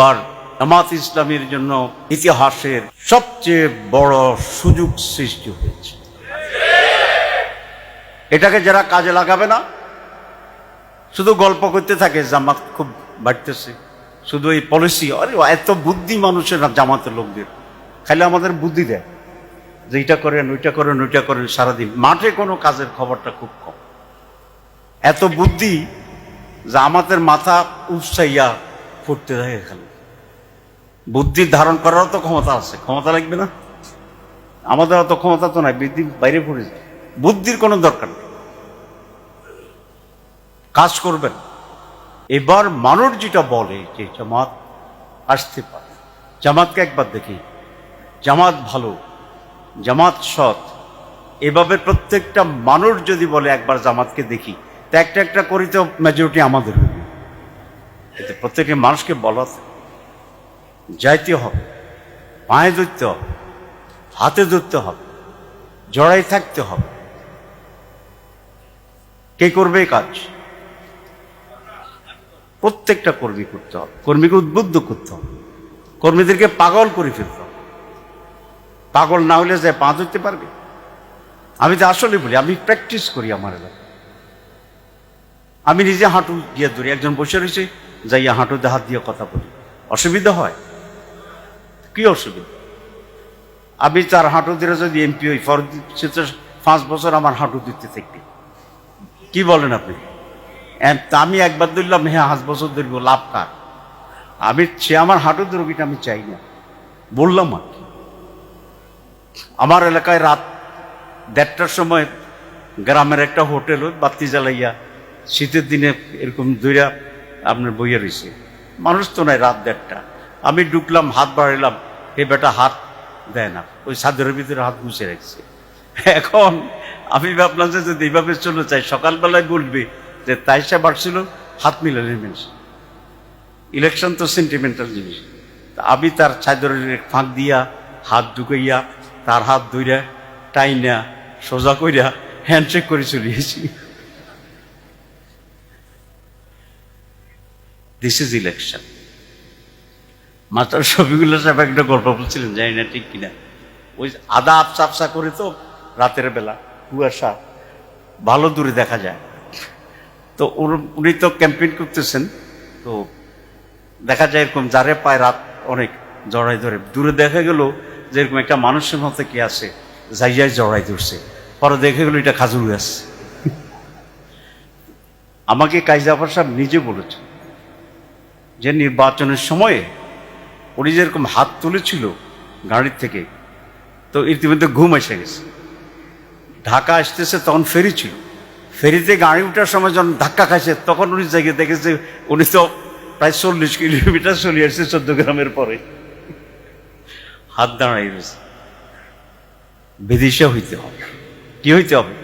এবার জামাত ইসলামের জন্য ইতিহাসের সবচেয়ে বড় সুযোগ সৃষ্টি হয়েছে। এটাকে যারা কাজে লাগাবে না, শুধু গল্প করতে থাকে, জামাত খুব বাড়তেছে। শুধু এই পলিসি আরে এত বুদ্ধি মানুষের না জামাতের লোকদের। খালি আমাদের বুদ্ধি দেয় যে এইটা করেন, ওইটা করেন ওইটা করেন সারাদিন। মাঠে কোনো কাজের খবরটা খুব কম। এত বুদ্ধি যে আমাদের মাথা উৎসাইয়া ফুটতে থাকে এখানে বুদ্ধি ধারণ করারও তো ক্ষমতা আছে। ক্ষমতা লাগবে না? আমাদের অত ক্ষমতা তো নাই, বুদ্ধি বাইরে পড়ে যায়। বুদ্ধির কোনো দরকার নেই। কাজ করবেন। এবার মানুষ যেটা বলে যে জামাত আসতে পারে। জামাতকে একবার দেখি। জামাত ভালো, জামাত সৎ। এভাবে প্রত্যেকটা মানুষ যদি বলে একবার জামাতকে দেখি, তা একটা একটা করিতে মেজরিটি আমাদের এতে প্রত্যেকটা মানুষকে বলা যাইতে হবে, পায়ে ধরতে হবে, হাতে ধরতে হবে জড়াই থাকতে হবে। কে করবে কাজ? প্রত্যেকটা কর্মী করতে হবে, কর্মীকে উদ্বুদ্ধ করতে হবে, কর্মীদেরকে পাগল করে ফেলতে হবে। পাগল না হলে যে পা ধরতে পারবে? আমি তো আসলে বলি, আমি প্র্যাকটিস করি আমার এলাকায়। আমি নিজে হাঁটু গিয়ে ধরি, একজন বসে রয়েছে যাইয়া হাঁটুতে হাত দিয়ে কথা বলি। অসুবিধা হয়? কি অসুবিধা? আমি চার হাঁটু দিয়ে যদি এমপি হই, ফর পাঁচ বছর আমার হাঁটু দিতে থাকবে। কি বলেন আপনি? আমি একবার ধরলাম হ্যাঁ পাঁচ বছর ধরবো, লাভ কার? আমি সে আমার হাঁটু দুর্গীটা আমি চাই না। বললাম আর কি। আমার এলাকায় রাত দেড়টার সময় গ্রামের একটা হোটেল, বাতি জ্বালাইয়া শীতের দিনে এরকম দইরা আপনার বইয়ে রয়েছে। মানুষ তো নাই রাত দেড়টা। আমি ঢুকলাম, হাত বাড়াইলাম এ বেটা হাত দেয় না, ওই সাদের ভিতরে হাত মুছে রাখছে। এখন আমি ভাবলাম যে যদি এইভাবে চলে চাই সকালবেলায় বলবে যে তাই সে বাড়ছিল, হাত মিলালে মিলছে ইলেকশন তো সেন্টিমেন্টাল জিনিস। আমি তার চাদরের ফাঁক দিয়া, হাত ঢুকাইয়া, তার হাত ধইরা, টাইনা, সোজা কইরা হ্যান্ডশেক করে চলিয়েছি this is election master Shafiqullah সাহেব একটা গল্প বলছিলেন, জানি না ঠিক কিনা। ওই আদা আপসা আপসা করে তো রাতের বেলা কুয়াশা, ভালো দূরে দেখা যায়। তো উনি তো ক্যাম্পেইন করতেছেন, তো দেখা যায় এরকম যারে পায় রাত অনেক জড়াই ধরে। দূরে দেখা গেল যে এরকম একটা মানুষের মতো কি আছে যাই যাই জড়াই ধরছে। পরে দেখে গেল এটা খাজুর গাছ আমাকে কাইজাফর সাহেব নিজে বলেছেন যে নির্বাচনের সময়ে উনি যেরকম হাত তুলেছিল গাড়ির থেকে, তো ইতিমধ্যে ঘুম এসে গেছে। ঢাকা আসতেছে, তখন ফেরি ছিল। ফেরিতে গাড়ি ওঠার সময় যখন ধাক্কা খাইছে, তখন উনি জায়গায় দেখেছে উনি তো প্রায় চল্লিশ কিলোমিটার চলে আসছে চোদ্দ গ্রামের পরে। হাত দাঁড়াই রয়েছে। বিদিশা হইতে হবে। কি হইতে হবে?